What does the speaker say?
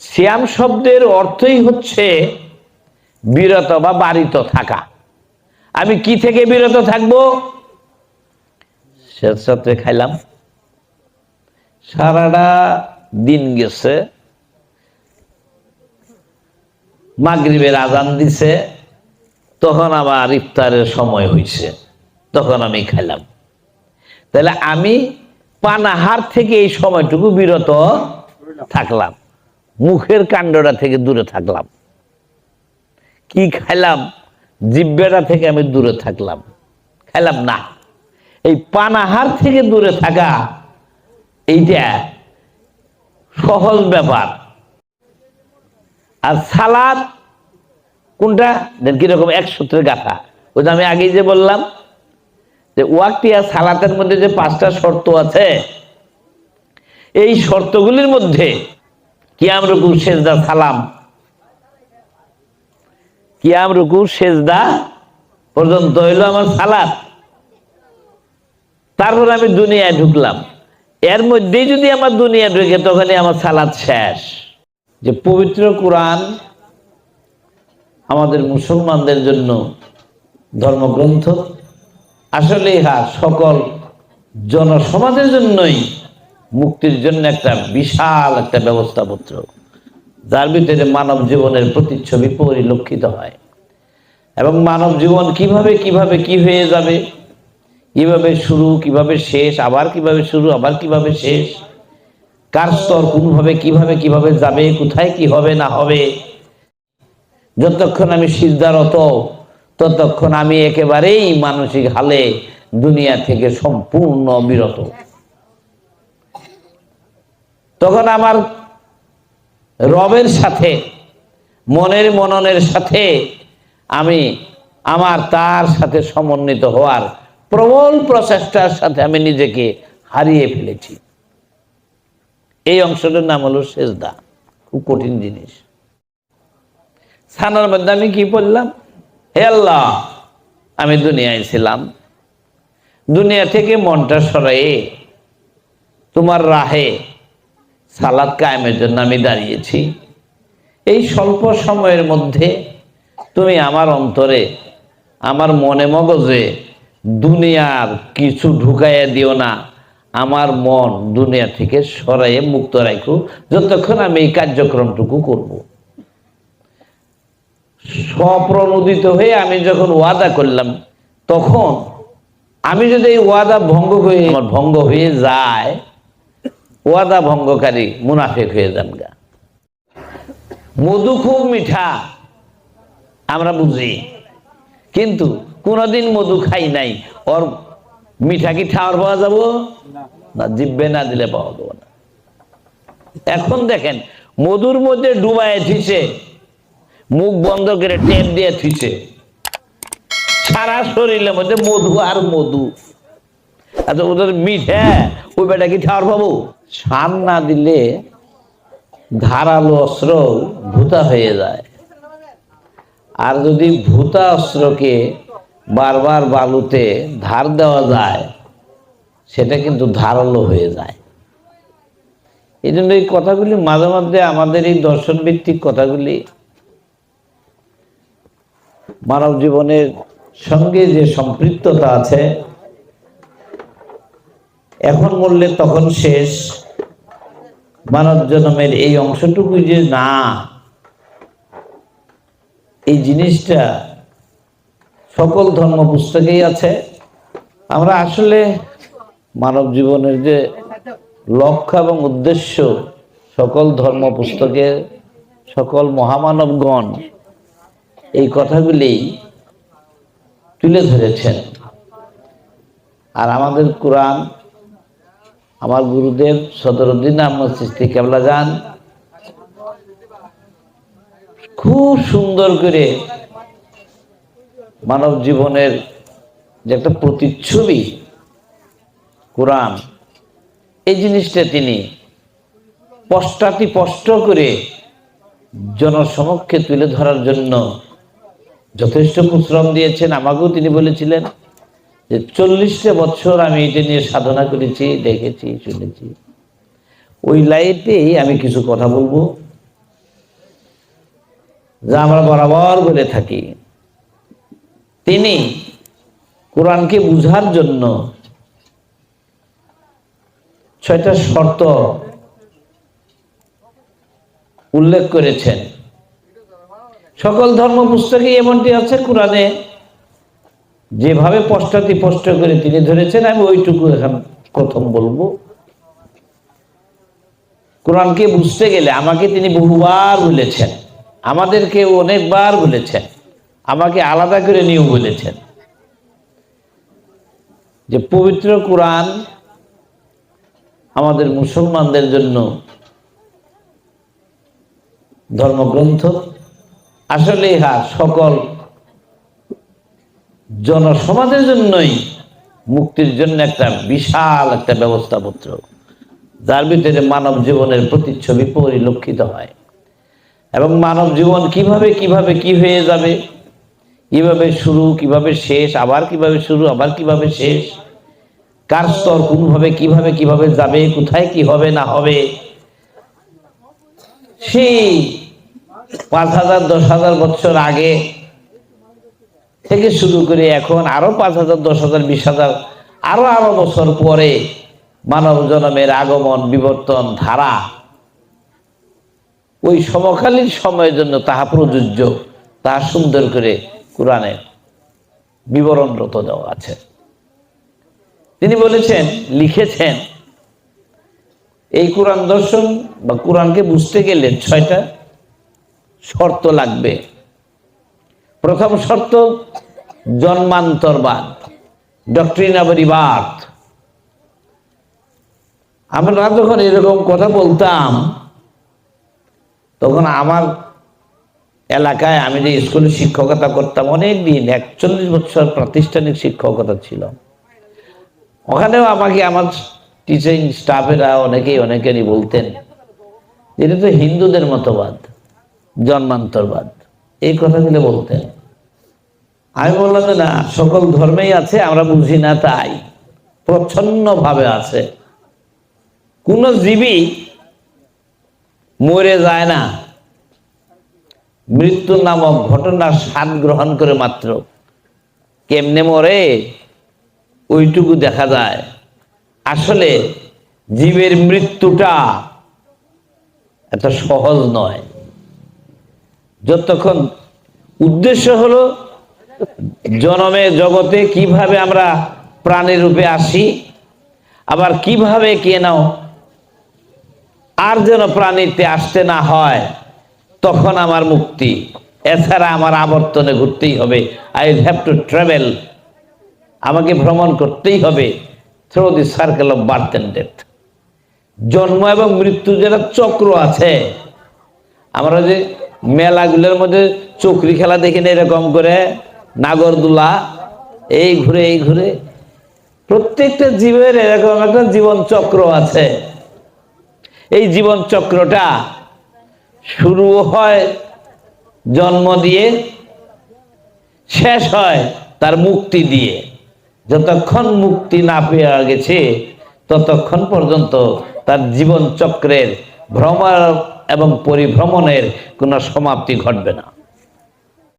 শ্যাম শব্দের অর্থই হচ্ছে বিরত বা বাড়িত থাকা। আমি কি থেকে বিরত থাকব? শেষ রাত্রে খাইলাম। সারাটা দিন গেছে। মাগরিবের আজান দিছে। তখন আমার ইফতারের সময় হয়েছে তখন আমি খাইলাম। তাহলে আমি পানাহার থেকে এই সময়টুকু বিরত থাকলাম। মুখের কাণ্ডটা থেকে দূরে থাকলাম। কি খাইলাম জিব্বেটা থেকে আমি দূরে থাকলাম। খাইলাম না। এই পানাহার থেকে দূরে থাকা, এইটা সহজ ব্যাপার। আর সালাদ, কোনটা? কীরকম এক সূত্রে গাথা। ওই আমি আগেই যে বললাম, যে ওয়াক্তি আর সালাতের মধ্যে যে পাঁচটা শর্ত আছে, এই শর্তগুলির মধ্যে কিয়াম রুকু সেজদা, সালাম। কিয়াম রুকু সেজদা পর্যন্ত হইল আমার সালাত। তারপর আমি দুনিয়ায় ঢুকলাম। এর মধ্যেই যদি আমার দুনিয়া ঢুকে, তখনই আমার সালাদ শেষ। যে পবিত্র কোরআন আমাদের মুসলমানদের জন্য ধর্মগ্রন্থ। আসলে ইহা সকল জনসমাজের জন্যই মুক্তির জন্য একটা বিশাল একটা ব্যবস্থাপত্র, যার ভিতরে মানব জীবনের প্রতিচ্ছবি পরিলক্ষিত হয়। এবং মানব জীবন কীভাবে কীভাবে কি হয়ে যাবে, কীভাবে শুরু, কীভাবে শেষ, আবার কীভাবে শুরু, আবার কীভাবে শেষ, কার স্তর কোনভাবে, কীভাবে কীভাবে যাবে, কোথায় কি হবে, না হবে, যতক্ষণ আমি সিদ্ধারত ততক্ষণ আমি একেবারেই মানসিক হালে দুনিয়া থেকে সম্পূর্ণ বিরত। তখন আমার রবের সাথে, মনের মননের সাথে আমি আমার তার সাথে সমন্বিত হওয়ার প্রবল প্রচেষ্টার সাথে আমি নিজেকে হারিয়ে ফেলেছি। এই অংশটার নাম হলো সেজদা। খুব কঠিন জিনিস। সানার মধ্যে আমি কি বললাম হে আল্লাহ, আমি দুনিয়ায় ছিলাম। দুনিয়া থেকে মনটা সরাইয়ে তোমার রাহে সালাদ কায়েমের জন্য আমি দাঁড়িয়েছি। এই স্বল্প সময়ের মধ্যে তুমি আমার অন্তরে, আমার মনে মগজে দুনিয়ার কিছু ঢুকাইয়া দিও না। আমার মন দুনিয়া থেকে সরাইয়ে মুক্ত রাখো যতক্ষণ আমি এই কার্যক্রমটুকু করব। স্বপ্রণোদিত হয়ে আমি যখন ওয়াদা করলাম, তখন আমি যদি এই ওয়াদা ভঙ্গ হয়ে আমার ভঙ্গ হয়ে যায় ওয়াদা ভঙ্গকারী মুনাফেক হয়ে যান গা। মধু খুব মিঠা আমরা বুঝি। কিন্তু কোনোদিন মধু খাই নাই ওর মিঠা কি ঠাওয়ার পাওয়া যাব? না। জিব্বে না দিলে পাওয়া যাব না। এখন দেখেন মধুর মধ্যে ডুবায় থিছে মুখ বন্ধ করে টেপ দিয়ে থিছে সারা শরীরের মধ্যে মধু আর মধু। আচ্ছা ওদের মিঠা ওই বেটা কি ঠাওয়ার পাবো সান না দিলে ধারালো অস্ত্র ভূতা হয়ে যায়। আর যদি ভূতা অস্ত্রকে বারবার বালুতে ধার দেওয়া যায়, সেটা কিন্তু ধারালো হয়ে যায়। এই জন্য এই কথাগুলি মাঝে মাঝে আমাদের এই দর্শন ভিত্তিক কথাগুলি মানব জীবনের সঙ্গে যে সম্পৃক্ততা আছে এখন বললে তখন শেষ। মানব জন্মের এই অংশটুকু যে না, এই জিনিসটা সকল ধর্ম পুস্তকেই আছে। আমরা আসলে মানব জীবনের যে লক্ষ্য এবং উদ্দেশ্য সকল ধর্ম পুস্তকের সকল মহামানবগণ এই কথাগুলি তুলে ধরেছেন। আর আমাদের কোরআন আমার গুরুদেব সদরুদ্দিন আহমদ সৃষ্টি কেবলা যান। খুব সুন্দর করে মানব জীবনের যে একটা প্রতিচ্ছবি, কোরআন, এই জিনিসটা তিনি পশ্চাতি স্পষ্ট করে জনসমক্ষে তুলে ধরার জন্য যথেষ্ট পরিশ্রম দিয়েছেন। আমাকেও তিনি বলেছিলেন যে চল্লিশটা বছর আমি এটা নিয়ে সাধনা করেছি, দেখেছি, শুনেছি। ওই লাইটেই আমি কিছু কথা বলব যা আমরা বরাবর বলে থাকি। তিনি কোরআনকে বুঝার জন্য ছয়টা শর্ত উল্লেখ করেছেন। সকল ধর্ম পুস্তকে এমনটি আছে, কোরআনে যেভাবে পশ্চাতি স্পষ্ট করে তিনি ধরেছেন, আমি ওইটুকু এখন প্রথম বলব। কোরআনকে বুঝতে গেলে আমাকে তিনি বহুবার বলেছেন, আমাদেরকে অনেকবার বলেছেন, আমাকে আলাদা করে নিয়েও বলেছেন যে পবিত্র কোরআন আমাদের মুসলমানদের জন্য ধর্মগ্রন্থ। আসলে ইহা সকল জনসমাজের জন্যই মুক্তির জন্য একটা বিশাল একটা ব্যবস্থাপত্র, যার ভিতরে মানব জীবনের প্রতিচ্ছবি পরিলক্ষিত হয়। এবং মানব জীবন কীভাবে কীভাবে, কি হয়ে যাবে, কীভাবে শুরু, কীভাবে শেষ, আবার কীভাবে শুরু, আবার কীভাবে শেষ, কার স্তর কোনভাবে, কীভাবে কীভাবে যাবে, কোথায়, কি হবে, না হবে, সেই পাঁচ হাজার, দশ হাজার বছর আগে থেকে শুরু করে এখন আরও পাঁচ হাজার, দশ হাজার, বিশ হাজার, আরও আরও বছর পরে মানব জন্মের আগমন, বিবর্তন, ধারা ওই সমকালীন সময়ের জন্য তাহা প্রযোজ্য, তাহা সুন্দর করে কোরআনে বিবরণরত দেওয়া আছে। তিনি বলেছেন, লিখেছেন, এই কোরআন দর্শন বা কোরআনকে বুঝতে গেলে ছয়টা শর্ত লাগবে। প্রথম শর্ত, জন্মান্তরবাদ ডক্ট্রিন অব আমরা যখন এরকম কথা বলতাম, তখন আমার এলাকায় আমি যে স্কুলে শিক্ষকতা করতাম অনেক দিন একচল্লিশ বছর প্রাতিষ্ঠানিক শিক্ষকতা ছিল। ওখানেও আমাকে আমার টিচিং স্টাফেরা অনেকেই অনেকেরই বলতেন, এটা তো হিন্দুদের মতবাদ, জন্মান্তরবাদ। এই কথাগুলো বলতেন। আমি বললাম যে না, সকল ধর্মেই আছে, আমরা বুঝি না তাই। প্রচ্ছন্ন ভাবে আছে। কোন জীবী মরে যায় না। মৃত্যু নামক ঘটনার স্বাদ গ্রহণ করে মাত্র। কেমনে মরে? ওইটুকু দেখা যায়। আসলে জীবের মৃত্যুটা এত সহজ নয়। যতক্ষণ উদ্দেশ্য হলো জনমে জগতে কীভাবে আমরা প্রাণীর রূপে আসি, আবার কীভাবে কেন আর যেন প্রাণীতে আসতে না হয়, তখন আমার মুক্তি। এছাড়া আমার আবর্তনে ঘুরতেই হবে। আই হ্যাভ টু ট্রাভেল আমাকে ভ্রমণ করতেই হবে through the circle of birth and death জন্ম এবং মৃত্যু যেটা চক্র আছে, আমরা যে মেলাগুলোর মধ্যে চকরি খেলা দেখি না এরকম করে, নাগরদোলা, এই ঘুরে এই ঘুরে। প্রত্যেকটা জীবের এরকম একটা জীবন চক্র আছে। এই জীবন চক্রটা শুরু হয়, জন্ম দিয়ে, শেষ হয় তার মুক্তি দিয়ে। যতক্ষণ মুক্তি না পেয়ে গেছে, ততক্ষণ পর্যন্ত তার জীবন চক্রের ভ্রমণ এবং পরিভ্রমণের কোনো সমাপ্তি ঘটবে না।